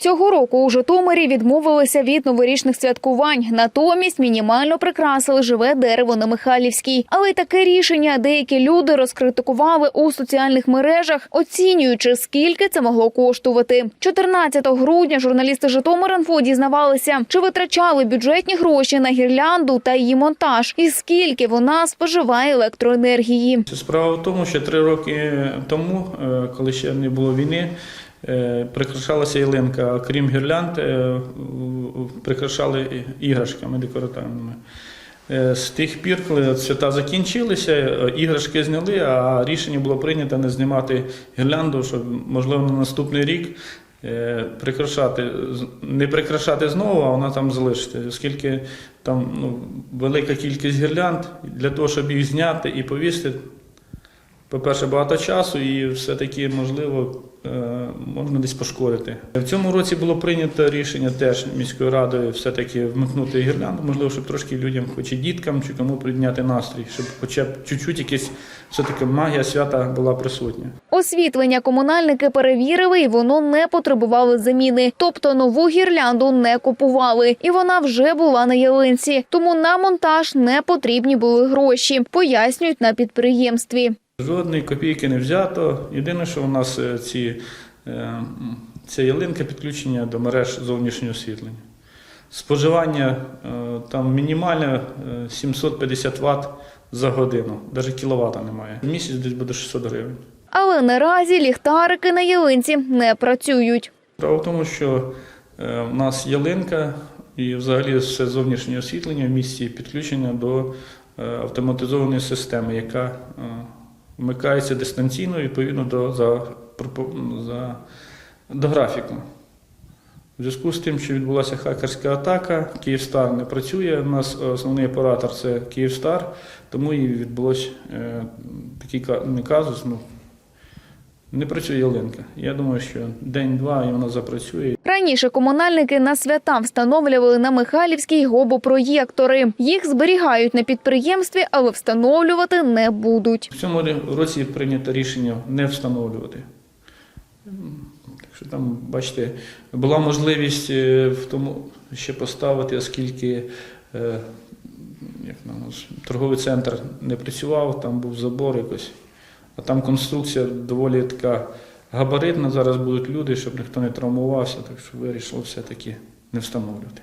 Цього року у Житомирі відмовилися від новорічних святкувань. Натомість мінімально прикрасили живе дерево на Михайлівській. Але й таке рішення деякі люди розкритикували у соціальних мережах, оцінюючи, скільки це могло коштувати. 14 грудня журналісти Житомир.Інфо дізнавалися, чи витрачали бюджетні гроші на гірлянду та її монтаж, і скільки вона споживає електроенергії. Справа в тому, що три роки тому, е, коли ще не було війни, прикрашалася ялинка, крім гірлянд, е, прикрашали іграшками декоративними. Е, З тих пір, коли свята закінчилися, е, іграшки зняли, а рішення було прийнято не знімати гірлянду, щоб, можливо, на наступний рік е, прикрашати, не прикрашати знову, а вона там залишиться, оскільки там ну, велика кількість гірлянд, для того, щоб їх зняти і повісити, по-перше, багато часу і все-таки, можливо, е, можна десь пошкодити. В цьому році було прийнято рішення теж міською радою все-таки вмикнути гірлянду, можливо, щоб трошки людям, хоч і діткам, чи кому підняти настрій, щоб хоча б чуть-чуть якась все-таки магія свята була присутня. Освітлення комунальники перевірили, і воно не потребувало заміни. Тобто нову гірлянду не купували, і вона вже була на ялинці. Тому на монтаж не потрібні були гроші, пояснюють на підприємстві. Жодної копійки не взято. Єдине, що у нас е, ці, е, ця ялинка підключення до мереж зовнішнього освітлення. Споживання е, там мінімальне е, 750 Вт за годину, навіть кіловата немає. В місяць десь буде 600 гривень. Але наразі ліхтарики на ялинці не працюють. Справа в тому, що в нас ялинка і взагалі все зовнішнє освітлення в місті підключення до автоматизованої системи, яка вмикається дистанційно відповідно до, за, за, до графіку. У зв'язку з тим, що відбулася хакерська атака, Київстар не працює. У нас основний оператор це Київстар, тому і відбулось е, такий казус. Ну, не працює ялинка. Я думаю, що день-два і вона запрацює. Раніше комунальники на свята встановлювали на Михайлівській гобопроєктори. Їх зберігають на підприємстві, але встановлювати не будуть. В цьому році прийнято рішення не встановлювати. Так що там, бачите, була можливість е, в тому ще поставити, оскільки е, як на нас, торговий центр не працював, там був забор якось. А там конструкція доволі така габаритна. Зараз будуть люди, щоб ніхто не травмувався, так що вирішили все-таки не встановлювати.